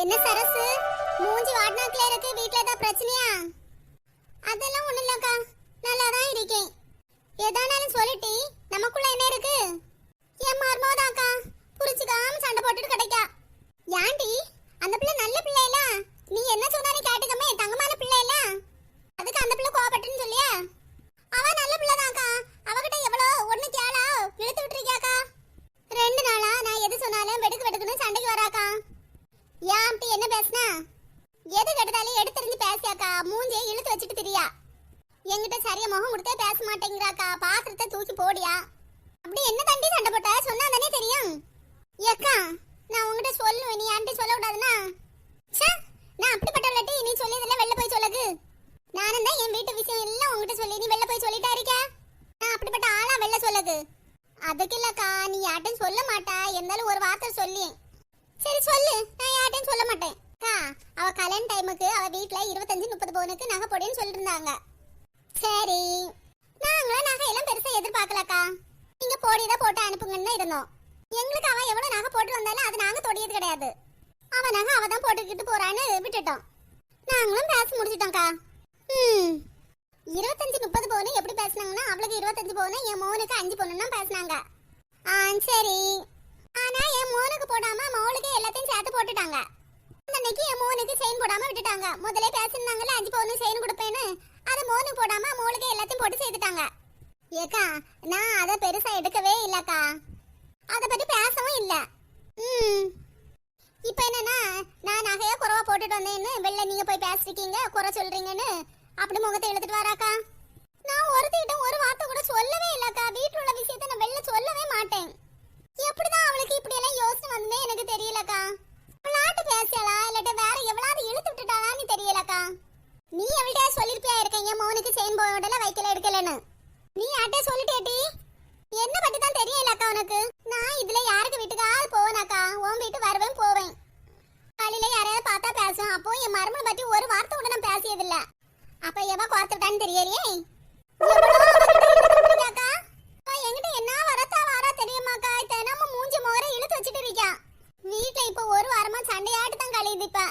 என்ன சரசு? மூஞ்சி வாட்னாக்கில இருக்கு வீட்ல ஏதாவது பிரச்சனையா? அதெல்லாம் ஒண்ணும் இல்லக்கா. நல்லா தான் இருக்கேன். எதானாலும் சொல்லிட்டி நமக்குள்ள என்ன இருக்கு? என் மர்மோதாக்கா புரிச்சுக்காம சண்டை போட்டுட்டு கிடைக்கா. ஏன்டி அந்த பிள்ளை நல்ல பிள்ளை இல்ல நீ என்ன சொன்னாலும் கேட்டுக்கமே தங்கமான பிள்ளை இல்ல அதுக்கு அந்த பிள்ளை கோபப்பட்டுன்னு சொல்லியா? அவ நல்ல பிள்ளை தான்க்கா அவகிட்ட எவ்வளோ ஒண்ணு கேளா இழுத்து விட்டுருக்கியாக்கா. ரெண்டு நாளா நான் எது சொன்னாலும் வெடுக்கு வெடுக்குன்னு சண்டைக்கு வராக்கா ஏன் அப்படி என்ன பேசுனா எது கெடுத்தாலும் எடுத்தறிஞ்சு பேசியாக்கா மூஞ்சியை இழுத்து வச்சுட்டு திரியா என்கிட்ட சரியா முகம் கொடுத்தே பேச மாட்டேங்கிறாக்கா? பாத்திரத்தை தூக்கி போடியா? அப்படி என்ன தண்டி சண்டை போட்டா? சொன்னா தானே தெரியும். ஏக்கா நான் உங்ககிட்ட சொல்லுவேன். நீ ஆண்டி சொல்ல கூடாதுன்னா நான் நான் அப்படிப்பட்டவளட்டி நீ சொல்லியதெல்லாம் வெளில போய் சொல்லுது நானும் தான் என் வீட்டு விஷயம் எல்லாம் உங்ககிட்ட சொல்லி நீ வெளில போய் சொல்லிட்டா இருக்க? நான் அப்படிப்பட்ட ஆளா வெளில சொல்லுது அதுக்கு இல்லக்கா நீ யார்ட்டும் சொல்ல மாட்டா. இருந்தாலும் ஒரு வார்த்தை சொல்லி சரி சொல்லு. நான் யார்ட்டையும் சொல்ல மாட்டேன். அக்கா அவ கல்யாண டைமுக்கு அவ வீட்ல இருபத்தஞ்சு முப்பது பவுனுக்கு நகை போடுன்னு சொல்லிட்டு இருந்தாங்க சரி. நாங்களும் நகை எல்லாம் பெருசா எதிர்பார்க்கலக்கா. நீங்க போடியதை போட்டு அனுப்புங்கன்னு இருந்தோம். எங்களுக்கு அவன் எவ்வளவு நகை போட்டு வந்தாலும் அது நாங்க தொடியது கிடையாது. அவன் நகை அவ தான் போட்டுக்கிட்டு போறான்னு விட்டுட்டோம். நாங்களும் பேச முடிச்சிட்டோம்க்கா. ம். இருபத்தஞ்சு முப்பது பவுன் எப்படி பேசுனாங்கன்னா அவளுக்கு இருபத்தஞ்சு பவுன் என் மோனுக்கு அஞ்சு பவுன் பேசுனாங்க. ஆ சரி. ஆனா என் மோனுக்கு போடாம மோளுக்கு எல்லாத்தையும் சேர்த்து போட்டுட்டாங்க. அன்னைக்கு என் மோனுக்கு செயின் போடாம விட்டுட்டாங்க. முதல்ல பேசினாங்கல்ல அஞ்சு பவுன் செயின் கொடுப்பேன்னு. அதை மோனு போடாம மோளுக்கு எல்லாத்தையும் போட்டு செய்துட்டாங்க. ஏக்கா நான் அதை பெருசா எடுக்கவே இல்லக்கா. அதை பத்தி பேசவும் இல்ல. ம். இப்போ என்னன்னா நான் நகைய குறவா போட்டுட்டு வந்தேன்னு வெளில நீங்க போய் பேசிருக்கீங்க குறை சொல்றீங்கன்னு அப்படி முகத்தை எழுதிட்டு வராக்கா? நான் ஒருத்திட்ட ஒரு வார்த்தை கூட சொல்லவே இல்லக்கா. வீட்டுல உள்ள விஷயத்தை நான் வெளில சொல்லவே மாட்டேன். எப்படிதான் அவளுக்கு இப்படி எல்லாம் யோசனை வந்தே எனக்கு தெரியலக்கா. விளையாட்டு பேசலா இல்லாட்ட வேற எவ்வளவு இழுத்து விட்டுட்டாளான்னு தெரியலக்கா. நீ எவ்வளோ சொல்லிருப்பியா இருக்கேன்? என் மௌனுக்கு செயின் போடல வைக்கல எடுக்கலன்னு. நீ யார்கிட்ட சொல்லிட்டேட்டி? என்ன பத்தி தான் தெரியலக்கா உனக்கு? நான் இதுல யாருக்கு வீட்டுக்காவது போவேனாக்கா உன் வீட்டு வருவேன் போவேன். காலையில யாரையாவது பார்த்தா பேசும் அப்போ என் மருமனை பத்தி ஒரு வார்த்தை கூட நான் பேசியதில்ல. அப்ப எவ கோத்துட்டான்னு தெரியலையே? எவ்வளவு அக்கா, என்கிட்ட என்ன வரத்தா வாரா தெரியுமாக்கா தினமும் மூஞ்சி மோர இழுத்து வச்சுட்டு இருக்கா வீட்டுல இப்ப ஒரு வாரமா சண்டையாட்டு தான் கழியுது இப்ப.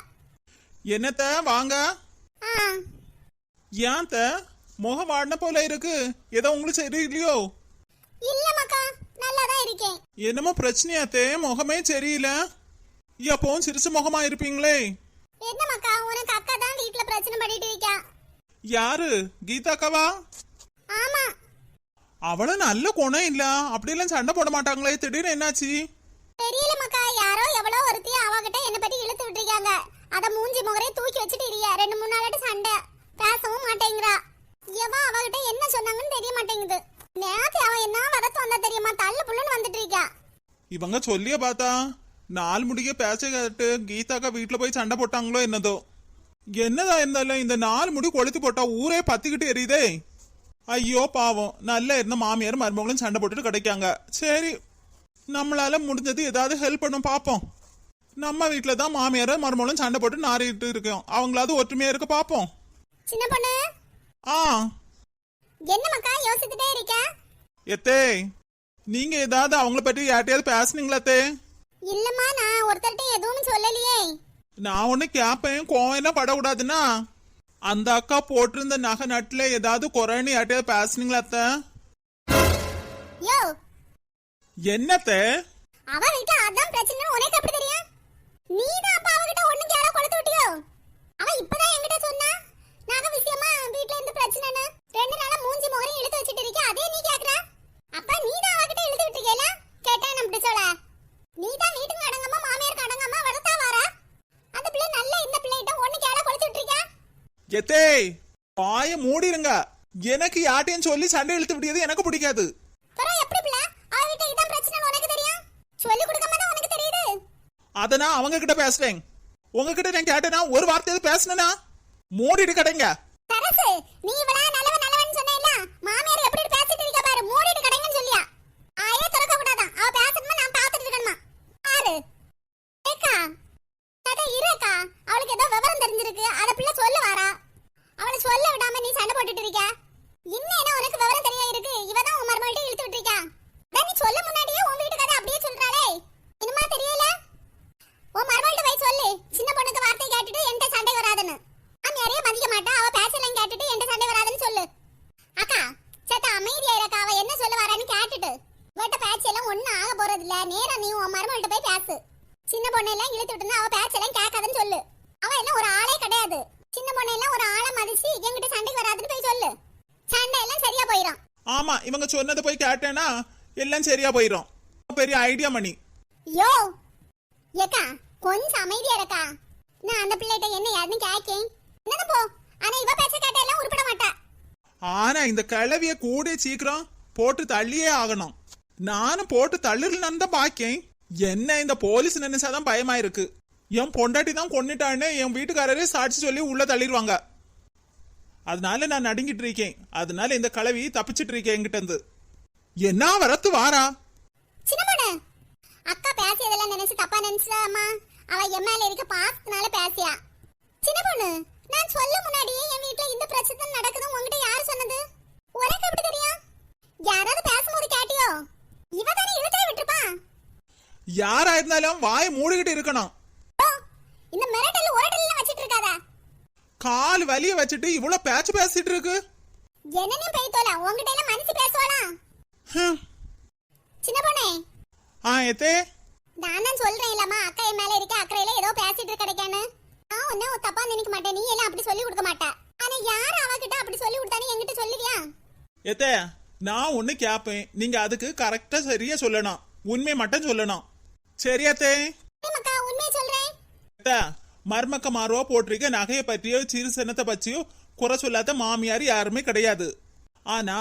என்னத்த வாங்க. ஏன் த முகம் வாடின போல இருக்கு. ஏதோ உங்களுக்கு சரியில்லையோ? இல்ல மக்கா நல்லா தான் இருக்கேன். என்னமோ பிரச்சனையாத்தே முகமே சரியில்ல. எப்பவும் சிரிச்ச முகமா இருப்பீங்களே. என்ன மக்கா உனக்கு அக்கா தான் வீட்ல பிரச்சனை பண்ணிட்டு இருக்கா? யாரு? கீதாக்காவா ஆமா. அவளும் நல்ல குணம் இல்ல. அப்படியெல்லாம் சண்டை போட மாட்டாங்களே. திடீர்னு என்னாச்சு? தெரியல மக்கா யாரோ எவ்வளோ ஒருத்தி அவகிட்ட என்ன பத்தி இழுத்து விட்டுருக்காங்க. அத மூஞ்சி முகரே தூக்கி வச்சுட்டு இருக்கியா ரெண்டு மூணு நாளாட்டு சண்டை. பேசவும் மாட்டேங்கிறா. எவா அவகிட்ட என்ன சொன்னாங்கன்னு தெரிய மாட்டேங்குது. நேத்து அவ என்ன வரத்து வந்தா தெரியுமா? தள்ளு புள்ளுன்னு வந்துட்டு இருக்கா. இவங்க சொல்லிய பார்த்தா நாலு முடிய பேச கேட்டு கீதாக்கா வீட்டுல போய் சண்டை போட்டாங்களோ என்னதோ. என்னதா இருந்தாலும் இந்த நாலு முடி கொளுத்தி போட்டா ஊரே பத்திக்கிட்டு எரியுதே. ஐயோ பாவம். நல்லா இருந்த மாமியார் மருமகளும் சண்டை போட்டுட்டு கிடைக்காங்க. சரி நம்மளால முடிஞ்சது ஏதாவது ஹெல்ப் பண்ணும் பார்ப்போம் நம்ம வீட்டில் தான் மாமியார் மருமகளும் சண்டை போட்டு நாறிட்டு இருக்கோம். அவங்களாவது ஒற்றுமையா இருக்க பார்ப்போம் சின்ன பொண்ணு? ஆ. என்ன மக்கா யோசிச்சுட்டே இருக்க? எத்தே நீங்க ஏதாவது அவங்கள பற்றி யார்ட்டையாவது பேசுனீங்களாத்தே இல்லம்மா நான் ஒருத்தர்ட்ட எதுவும் சொல்லலையே. நான் ஒண்ணு கேப்பேன் கோவம் என்ன படக்கூடாதுன்னா? அந்த அக்கா போட்டிருந்த நகை நட்டுல ஏதாவது குறைன்னு யார்ட்டையாவது பேசுனீங்களா அத்தை? யோ. என்னத்த? அவ வீட்டுல அதான் பிரச்சனை உனக்கு எப்படி தெரியும்? நீ தான் அப்ப அவகிட்ட ஒண்ணு கேள கொளுத்து விட்டியோ? அவ இப்பதான் என்கிட்ட சொன்னா நாங்க விஷயமா வீட்ல இருந்து பிரச்சனைன்னு? ரெண்டு நாளா மூஞ்சி முகரையும் இழுத்து வச்சிட்டு இருக்க அதே நீ கேக்குற? அப்ப நீ தான் அவகிட்ட இழுத்து விட்டுருக்கல கேட்டா நான் இப்படி சொல்ல? நீ தான் வீட்டுக்கு அடங்கம்மா மாமியாருக்கு அடங்காம வளர்த்தா வர? அந்த பிள்ளை நல்ல இந்த பிள்ளைகிட்ட ஒண்ணு கேள கொளுத்து விட்டுருக்க எத்தே பாய மூடிருங்க. எனக்கு யார்ட்டையும் சொல்லி சண்டை இழுத்து விட்டியது எனக்கு பிடிக்காது பரவ எப்படி பிள்ளை அவ வீட்டுல இதான் பிரச்சனை உனக்கு தெரியும் சொல்லி கொடுக்காம தான் உனக்கு தெரியுது அதை நான் அவங்க கிட்ட பேசுறேன். உங்ககிட்ட நான் கேட்டேனா ஒரு வார்த்தையாவது பேசினா மூடிட்டு கடைங்க. நீ இவளா நல்லவன் நல்லவன் சொன்னேல்ல மாமியார் எப்படி பேசிட்டு இருக்க பாரு மூடிட்டு கடங்கன்னு சொல்லியா ஆயே திறக்க கூடாதான் அவ பேசணுமா நான் பாத்துட்டு இருக்கணுமா பாரு ஏக்கா தாத்தா இருக்கா அவளுக்கு ஏதோ விவரம் தெரிஞ்சிருக்கு அத பிள்ளை சொல்ல வாரா அவளை சொல்ல விடாம நீ சண்டை போட்டுட்டு இருக்க இன்னும் என்ன உனக்கு விவரம் தெரிய இருக்கு இவ தான் உன் மருமகிட்ட இழுத்து விட்டுருக்கா அதான் நீ சொல்ல முன்னாடியே உன் வீட்டுக்காரர் அப்படியே சொல்றாளே இனிமா தெரியல உன் மருமகிட்ட போய் சொல்லு சின்ன பொண்ணு ஆமா இவங்க சொன்னதை போய் கேட்டேன்னா எல்லாம் சரியா போயிடும் பெரிய ஐடியா மணி. யோ! ஏக்கா கொஞ்சம் அமைதியா இருக்கா நான் அந்த பிள்ளைகிட்ட என்ன யாருன்னு கேக்கேன். என்னது போ? ஆனா இவ பேச்ச கேட்ட எல்லாம் உருப்பட மாட்டா. ஆனா இந்த கிளவிய கூட சீக்கிரம் போட்டு தள்ளியே ஆகணும். நானும் போட்டு தள்ளிடலான்னு தான் பாக்கேன். என்ன இந்த போலீஸ் நினைச்சாதான் பயமா இருக்கு என் பொண்டாட்டி தான் கொன்னுட்டான்னு என் வீட்டுக்காரரே சாட்சி சொல்லி உள்ள தள்ளிடுவாங்க. அதனால நான் நடுங்கிட்டு இருக்கேன் அதனால இந்த கிளவி தப்பிச்சிட்டு இருக்கேன் என்கிட்ட இருந்து என்ன வரத்து வாரா? சின்ன பொண்ணு அக்கா பேசியதெல்லாம் நினைச்சு தப்பா நினைச்சாமா அவ என் மேல இருக்க பாசத்தினால பேசியா. சின்ன பொண்ணு நான் சொல்ல முன்னாடியே என் வீட்ல இந்த பிரச்சனை நடக்குது உன்கிட்ட யார் சொன்னது? உனக்கு எப்படி தெரியும்? யாராவது பேசும்போது கேட்டியோ? இவ தானே இழுத்தே விட்டுருப்பா. யாரா இருந்தாலும் வாயை மூடிக்கிட்டு இருக்கணும். இந்த மிரட்டல் உரட்டல் வச்சிட்டு இருக்காத கால் வலிய வச்சுட்டு இவ்வளவு பேச்சு பேசிட்டு இருக்கு. என்னனையும் பெய்தோல உன்கிட்ட எல்லாம் ஹம். சின்ன பொண்ணே. ஆ எத்தே. நான் தான் சொல்றேன் இல்லம்மா அக்கா என் மேல இருக்க அக்கறையில ஏதோ பேசிட்டு கிடைக்கானு நான் ஒன்னும் தப்பா நினைக்க மாட்டேன் நீ எல்லாம் அப்படி சொல்லி கொடுக்க மாட்டா. ஆனா யார் அவகிட்ட அப்படி சொல்லி கொடுத்தானு என்கிட்ட சொல்லுவியா? எத்தே நான் ஒண்ணு கேப்பேன். நீங்க அதுக்கு கரெக்டா சரியா சொல்லணும். உண்மை மட்டும் சொல்லணும். சரியாத்தே மக்கா உண்மையை சொல்றேன்? மர்மக்கமாரோ போட்டிருக்க நகையை பற்றியோ சிறுசனத்தை பற்றியோ குறை சொல்லாத மாமியார் யாருமே கிடையாது. ஆனா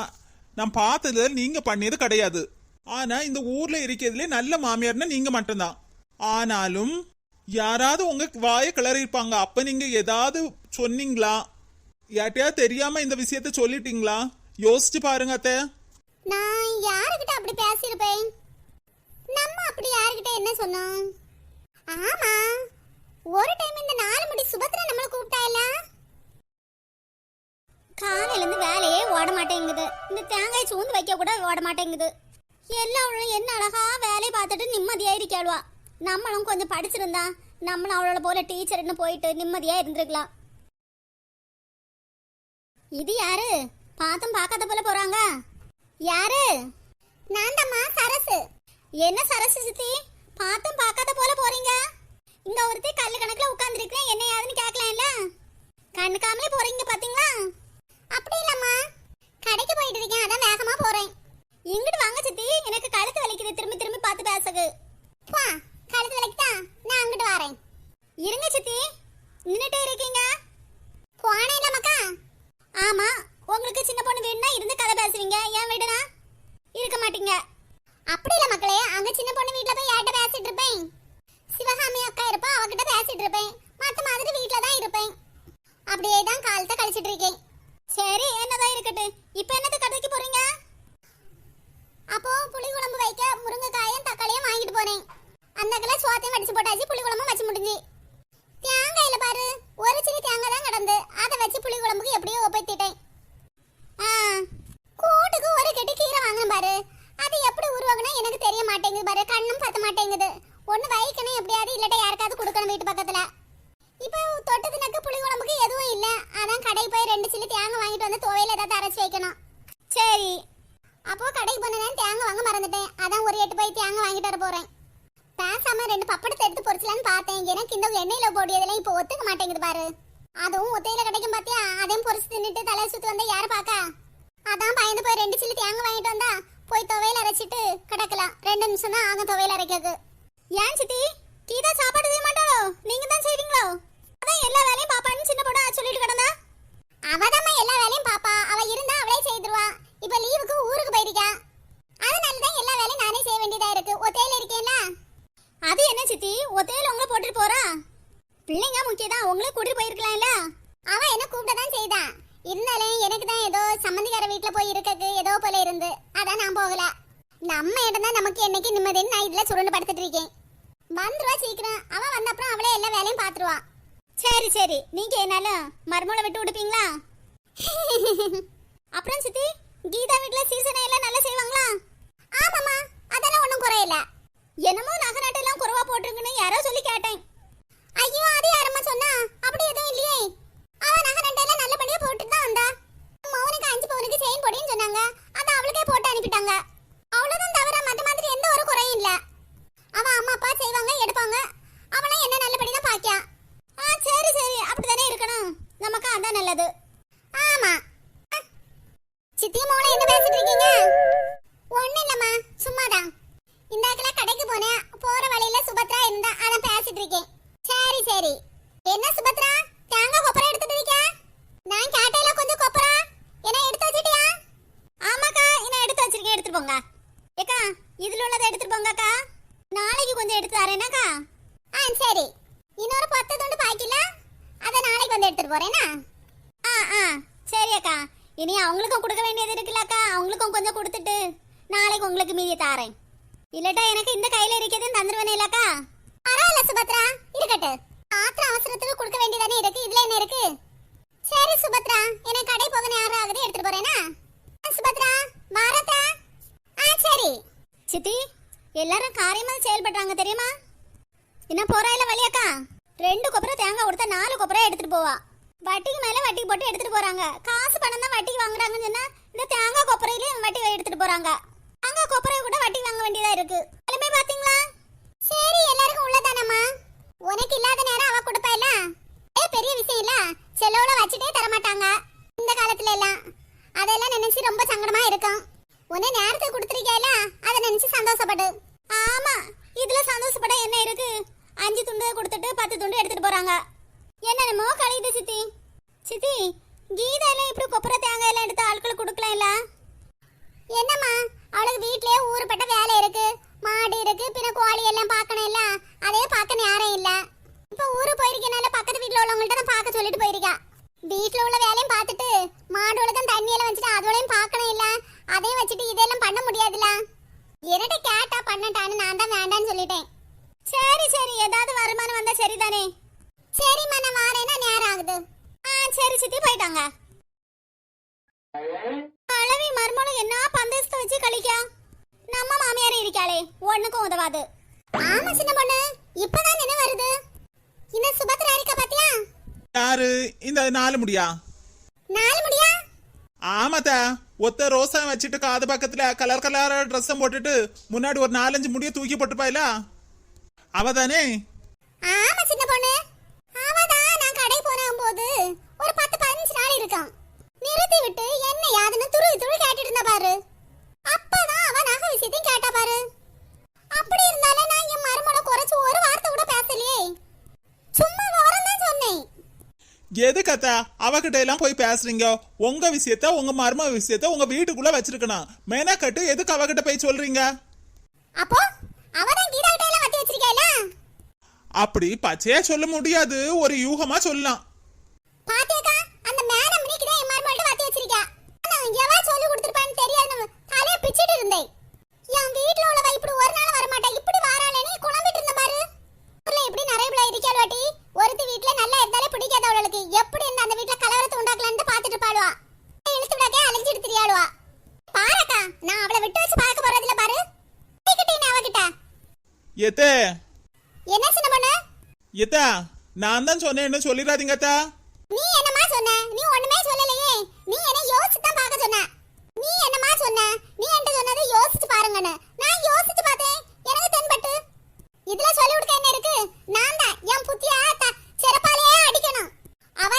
நான் பார்த்ததுல நீங்க பண்ணியது கிடையாது. ஆனா இந்த ஊர்ல இருக்கிறதுல நல்ல மாமியார்னா நீங்க மட்டும்தான். ஆனாலும் யாராவது உங்க வாயை கிளறியிருப்பாங்க அப்ப நீங்க ஏதாவது சொன்னீங்களா? யார்ட்டையாவது தெரியாம இந்த விஷயத்த சொல்லிட்டீங்களா? யோசிச்சு பாருங்க அத்தை. நான் யாருகிட்ட அப்படி பேசியிருப்பேன்? நம்ம அப்படி யாருகிட்ட என்ன சொன்னோம்? ஆமா. தேங்காய் சூழ்ந்து வைக்க கூட ஓட மாட்டேங்குது எல்லாவளும் என்ன அழகா வேலை பார்த்துட்டு நிம்மதியா இருக்காளுவா. நம்மளும் கொஞ்சம் படிச்சிருந்தா நம்மளும் அவளோட போல டீச்சர்னு போயிட்டு நிம்மதியா இருந்திருக்கலாம். இது யாரு? பார்த்தும் பார்க்காத போல போறாங்க. யாரு? நான் தம்மா சரசு. என்ன சரசு சித்தி? பார்த்தும் பார்க்காத போல போறீங்க. இங்க ஒருத்தி கல்லு கணக்குல உட்கார்ந்துருக்கேன் என்ன யாருன்னு கேட்கலாம்ல கண்ணுக்காமலே போறீங்க பாத்தீங்களா அப்படி இல்லம்மா கடைக்கு போயிட்டு இருக்கேன் அதான் வேகமா போறேன் இங்கிட்டு வாங்க சித்தி எனக்கு கழுத்து வலிக்குது திரும்பி திரும்பி பார்த்து பேசுது வா கழுத்து வலிக்குதா நான் அங்கிட்டு வரேன் இருங்க சித்தி நின்னுட்டே இருக்கீங்க போனேன் மக்கா ஆமா உங்களுக்கு சின்ன பொண்ணு வேணும்னா இருந்து கதை பேசுவீங்க ஏன் விடுனா இருக்க மாட்டீங்க அப்படி இல்ல மக்களே அங்க சின்ன பொண்ணு வீட்ல போய் யார்கிட்ட பேசிட்டு இருப்பேன்? சிவகாமி அக்கா இருப்பா அவகிட்ட பேசிட்டு இருப்பேன். மத்த மாதிரி வீட்ல தான் இருப்பேன். அப்படியே தான் காலத்தை கழிச்சிட்டு இருக்கேன். சரி என்னதான் இருக்கட்டும். இப்போ என்னது கடைக்கு போறீங்க? அப்போ புளி குழம்பு வைக்க முருங்கைக்காயும் தக்காளியும் வாங்கிட்டு போறேன் அந்த கிலோ சோத்தையும் வடிச்சு போட்டாச்சு புளி குழம்பும் வச்சு முடிஞ்சு. தேங்காயில பாரு ஒரு சின்ன தேங்காய் தான் கிடந்து. அதை வச்சு புளி குழம்புக்கு எப்படியோ ஒப்பைத்திட்டேன். ஆ, மாட்டேங்குது பாரு கண்ணும் பத்த மாட்டேங்குது. ஒண்ணு வைக்கணும் எப்படியாவது இல்லாட்ட யாருக்காவது கொடுக்கணும் வீட்டு பக்கத்துல. இப்போ தொட்டதுனக்கு புளி குழம்புக்கு எதுவும் இல்ல. அதான் கடைக்கு போய் ரெண்டு சில்லி தேங்காய் வாங்கிட்டு வந்து துவையில ஏதாவது அரைச்சு வைக்கணும். சரி. அப்போ கடைக்கு போனேன் தேங்காய் வாங்க மறந்துட்டேன். அதான் ஒரு எட்டு போய் தேங்காய் வாங்கிட்டு வர போறேன். பேசாம ரெண்டு பப்படத்தை எடுத்து பொறிச்சலான்னு பார்த்தேன். எனக்கு இந்த எண்ணெயில போடியதெல்லாம் இப்போ ஒத்துக்க மாட்டேங்குது பாரு. அதுவும் ஒத்தையில கிடைக்கும் பாத்தியா? அதையும் பொரிச்சு தின்னுட்டு தலை சுத்தி வந்தா யாரு பாக்கா அதான் பயந்து போய் ரெண்டு சில்லி தேங்காய் வாங்கிட்டு வந்தா போய் துவையில அரைச்சிட்டு கிடக்கலாம். ரெண்டு நிமிஷம் தான் ஆகும் துவையில அரைக்கிறது ஏன் சித்தி? கீதா சாப்பாடு செய்ய மாட்டாளோ நீங்க தான் செய்வீங்களோ? அதான் எல்லா வேலையும் பாப்பான்னு சின்ன பொண்ணு சொல்லிட்டு கிடந்தா. அவதாம்மா எல்லா வேலையும் பாப்பா. அவ இருந்தா அவளே செய்துருவா. இப்ப லீவுக்கு ஊருக்கு போயிருக்கா. அதனால தான் எல்லா வேலையும் நானே செய்ய வேண்டியதா இருக்கு. ஒத்தையில இருக்கேன்னா அது என்ன சித்தி? ஒத்தையில உங்களை போட்டுட்டு போறா? பிள்ளைங்க முக்கியதான் உங்களே கூட்டிட்டு போயிருக்கலாம்ல? அவ என்ன கூப்பிட்டதான் தான் இருந்தாலும் எனக்கு தான் ஏதோ சம்மந்திக்கார வீட்ல போய் இருக்கக்கு ஏதோ போல இருந்து. அதான் நான் போகல. நம்ம இடம் தான் நமக்கு என்னைக்கு நிம்மதின்னு நான் இதுல சுருண்டு படுத்துட்டு இருக்கேன். வந்துருவா சீக்கிரம். அவ வந்த அப்புறம் அவளே எல்லா வேலையும் பாத்துருவா. சரி சரி. நீங்க என்னாலும் மருமலை விட்டு விடுப்பீங்களா அப்புறம் சித்தி கீதா வீட்ல சீசனை எல்லாம் நல்லா செய்வாங்களா? ஆமாமா அதெல்லாம் ஒன்றும் குறையில. என்னமோ நகை எல்லாம் குறைவா போட்டிருக்குன்னு யாரோ சொல்லி கேட்டேன் ஐயோ அது யாரம்மா சொன்னா அப்படி எதுவும் இல்லையே அவ நகை எல்லாம் நல்லபடியா போட்டு தான் வந்தா மௌனுக்கு அஞ்சு பவுனுக்கு செயின் போடுன்னு சொன்னாங்க அத அவளுக்கே போட்டு அனுப்பிட்டாங்க அவ்வளவுதான் தவிர மத்த மாதிரி எந்த ஒரு குறையும் இல்ல அவ அம்மா அப்பா செய்வாங்க எடுப்பாங்க அவனும் என்ன நல்லபடி தான் பாக்கியா ஆ சரி சரி அப்படிதானே இருக்கணும் நமக்கு அதான் நல்லது ஆமா சித்தி மோளை என்ன பேசிட்டு இருக்கீங்க போனேன் போற வழியில சுபத்ரா இருந்தா அதான் பேசிட்டு இருக்கேன். சரி சரி. என்ன சுபத்ரா? தேங்காய் கொப்பரை எடுத்துட்டு இருக்க? நான் கேட்டையில கொஞ்சம் கொப்பரா? என்ன எடுத்து வச்சிட்டியா? ஆமாக்கா என்ன எடுத்து வச்சிருக்கேன். எடுத்துட்டு போங்க ஏக்கா இதுல உள்ளதை எடுத்துட்டு போங்கக்கா. நாளைக்கு கொஞ்சம் எடுத்து தரேனாக்கா ஆ சரி. இன்னொரு பத்து துண்டு பாய்க்கல அதை நாளைக்கு வந்து எடுத்துட்டு போறேனா ஆ ஆ. சரி அக்கா. இனி அவங்களுக்கும் கொடுக்க வேண்டியது இருக்குல்லக்கா. அவங்களுக்கும் கொஞ்சம் கொடுத்துட்டு நாளைக்கு உங்களுக்கு மீதி தாரேன். இல்லட்டா எனக்கு இந்த கையில இருக்கிறது தந்துருவேனே இல்லக்கா. பரவாயில்ல சுபத்ரா இருக்கட்டு. ஆத்திர அவசரத்துக்கு கொடுக்க வேண்டியதானே இருக்கு? இதுல என்ன இருக்கு? சரி சுபத்ரா எனக்கு கடை போக நேரம் ஆகுது எடுத்துட்டு போறேனா? சுபத்ரா பாரதா. ஆ சரி. சித்தி எல்லாரும் காரியமா செயல்படுறாங்க தெரியுமா? என்ன போறாயில வழியாக்கா ரெண்டு கொப்பரை தேங்காய் கொடுத்தா நாலு கொப்பரை எடுத்துட்டு போவா. வட்டிக்கு மேல வட்டிக்கு போட்டு எடுத்துட்டு போறாங்க. காசு பணம் தான் வட்டிக்கு வாங்குறாங்கன்னு சொன்னா இந்த தேங்காய் கொப்பரையிலயும் வட்டி எடுத்துட்டு போறாங்க. தேங்காய் கொப்பரை கூட வட்டி வாங்க வேண்டியதா இருக்கு. எல்லாமே பாத்தீங்களா? சரி எல்லாருக்கும் உள்ளதானம்மா? உனக்கு இல்லாத நேரம் அவ கொடுப்பாயில ஏ பெரிய விஷயம் இல்ல. செலவுல வச்சுட்டே தர மாட்டாங்க இந்த காலத்துல எல்லாம் அதெல்லாம் நினைச்சு ரொம்ப சங்கடமா இருக்கும். உன்னை நேரத்துக்கு கொடுத்துருக்கேல அதை நினைச்சு சந்தோஷப்படு. ஆமா இதுல சந்தோஷப்பட என்ன இருக்கு? அஞ்சு துண்டு கொடுத்துட்டு பத்து துண்டு எடுத்துட்டு போறாங்க. என்னென்னமோ கழியுது சித்தி. சித்தி கீதா எல்லாம் இப்படி கொப்பரை தேங்காய் எல்லாம் எடுத்து ஆட்களுக்கு கொடுக்கலாம் இல்ல? என்னம்மா அவளுக்கு வீட்லயே ஊறுப்பட்ட வேலை இருக்கு. மாடு இருக்கு பின்ன கோழி எல்லாம் பார்க்கணும் இல்ல. அதே பார்க்க நேரம் இல்ல. இப்ப ஊரு போயிருக்கனால பக்கத்து வீட்ல உள்ளவங்கள்ட்ட நான் பார்க்க சொல்லிட்டு போயிருக்கா. வீட்ல உள்ள வேலையும் பார்த்துட்டு மாடுகளுக்கும் தண்ணியெல்லாம் வச்சுட்டு அதுவளையும் பார்க்கணும் இல்ல. அதையும் வச்சுட்டு இதெல்லாம் பண்ண முடியாதுல. என்னட்ட கேட்டா பண்ணட்டான்னு நான் தான் வேண்டான்னு சொல்லிட்டேன். சரி சரி. ஏதாவது வருமானம் வந்தா சரிதானே. சரிம்மா நான் வாரேன்னா நேரம் ஆகுது. ஆ சரி சித்தி போயிட்டாங்க. அளவி மர்மனும் என்ன பந்தயத்தை வச்சு கழிக்கா? நம்ம மாமியாரே இருக்காளே ஒண்ணுக்கும் உதவாது. ஆமா சின்ன பொண்ணு. இப்பதான் என்ன வருது? இந்த சுபத்ரா இருக்கா பாத்தியா? யாரு? இந்த நாலு முடியா? நாலு முடியா? ஆமாத்தா. ஒத்த ரோசா வச்சுட்டு காது பக்கத்துல கலர் கலர் ட்ரெஸ்ஸும் போட்டுட்டு முன்னாடி ஒரு நாலஞ்சு முடிய தூக்கி போட்டுப்பாயில? அவ தானே ஆமா சின்ன பொண்ணு. அவதான் நான் கடை போன போது ஒரு பத்து பதினஞ்சு நாள் இருக்கான். நிறுத்தி விட்டு என்ன யாதுன்னு துருவி துருவி கேட்டுட்டு இருந்தா பாரு. நகை விஷயத்தையும் கேட்டா பாரு. அப்படி இருந்தாலும் நான் என் மருமனை குறைச்சு ஒரு வார்த்தை கூட பேசலையே. சும்மா விவரம் தான் சொன்னேன். எது கத்தா? அவகிட்ட எல்லாம் போய் பேசுறீங்க. உங்க விஷயத்த உங்க மர்ம விஷயத்த உங்க வீட்டுக்குள்ள வச்சிருக்கணும். மெனக்கட்டு எதுக்கு அவகிட்ட போய் சொல்றீங்க? அப்போ அவதான் கீதா கிட்ட எல்லாம் வச்சிருக்கேல அப்படி பச்சையா சொல்ல முடியாது. ஒரு யூகமா சொல்லலாம். பாத்தியாக்கா அந்த மேடம் இன்னைக்கு தான் என் மருமகள்ட்ட வத்தி வச்சிருக்கா. நான் எவா சொல்லி கொடுத்துருப்பான்னு தெரியாது தலைய பிச்சிட்டு இருந்தேன். என் வீட்ல உள்ளவ இப்படி ஒரு நாள் வர மாட்டா இப்படி வாராளேன்னு குழம்பிட்டு இருந்த பாரு. ஊர்ல இப்படி நிறைய பிள்ளை இருக்காள் வாட்டி ஒருத்தி வீட்ல நல்லா இருந்தாலே பிடிக்காத அவளுக்கு. எப்படி இருந்து அந்த வீட்ல கலவரத்தை உண்டாக்கலான்னு பார்த்துட்டு பாடுவா. இழுத்து விடாக்கே அலைஞ்சிட்டு திரியாடுவா பாரக்கா நான் அவளை விட்டு வச்சு பார்க்க போறதுல பாரு. கிட்டே அவகிட்ட? எத்தே? என்ன சின்ன பொண்ணு? எத்தா நான் தான் சொன்னேன்னு சொல்லிடாதீங்க அத்தா. நீ என்னமா சொன்ன? நீ ஒண்ணுமே சொல்லலையே. நீ என்ன யோசிச்சு தான் பார்க்க சொன்ன நீ என்னமா சொன்ன? நீ என்கிட்ட சொன்னது யோசிச்சு பாருங்கன்னு நான் யோசிச்சு பார்த்தேன். எனக்கு தென்பட்டு. இதுல சொல்லி கொடுக்க என்ன இருக்கு? நான் தான். என் புத்தியா சிறப்பாலேயே அடிக்கணும். அவ